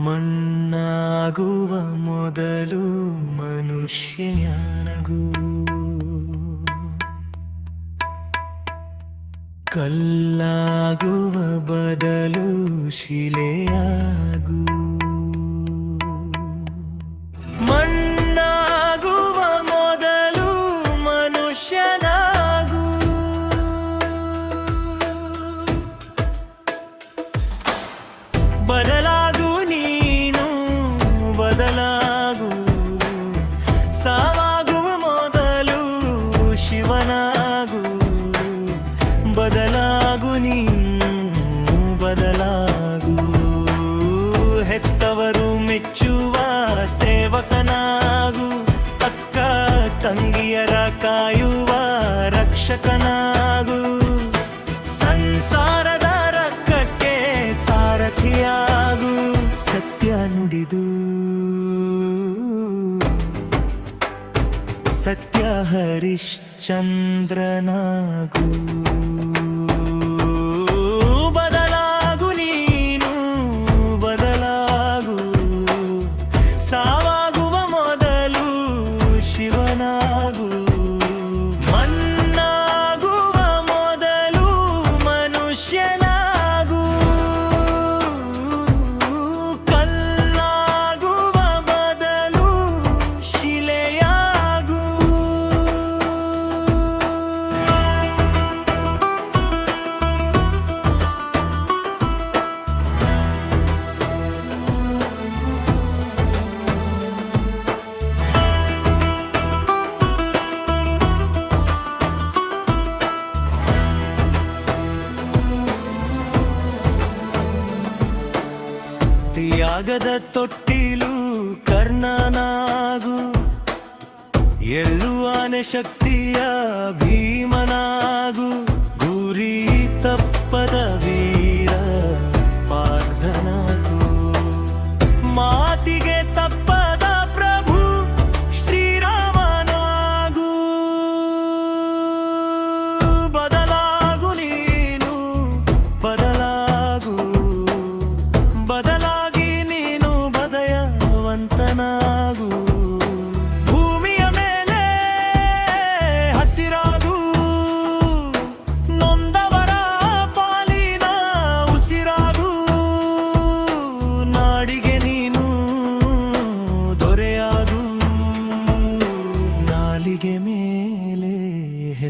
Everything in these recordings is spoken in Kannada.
ಮಣ್ಣಾಗುವ ಮೊದಲು ಮನುಷ್ಯನಗು ಕಲ್ಲಾಗುವ ಬದಲು ಶಿಲೆಯಾಗು. ತಂಗಿಯರ ಕಾಯುವ ರಕ್ಷಕನಾಗು. ಸಂಸಾರದ ರಕ್ಕಕ್ಕೆ ಸಾರಥಿಯಾಗು. ಸತ್ಯ ನುಡಿದು. ಸತ್ಯ ಹರಿಶ್ಚಂದ್ರನಾಗು. ತ್ಯಾಗದ ತೊಟ್ಟಿಲು ಕರ್ಣನಾಗು. ಎಳ್ಳುವಾನೆ ಶಕ್ತಿಯ ಭೀಮನಾಗು. ಗುರಿ ತಪ್ಪದ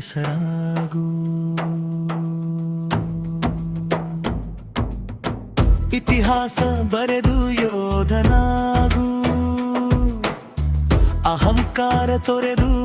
ಹೆಸರಾಗು ಇತಿಹಾಸ ಬರೆದು ಯೋಧನಾಗು. ಅಹಂಕಾರ ತೊರೆದು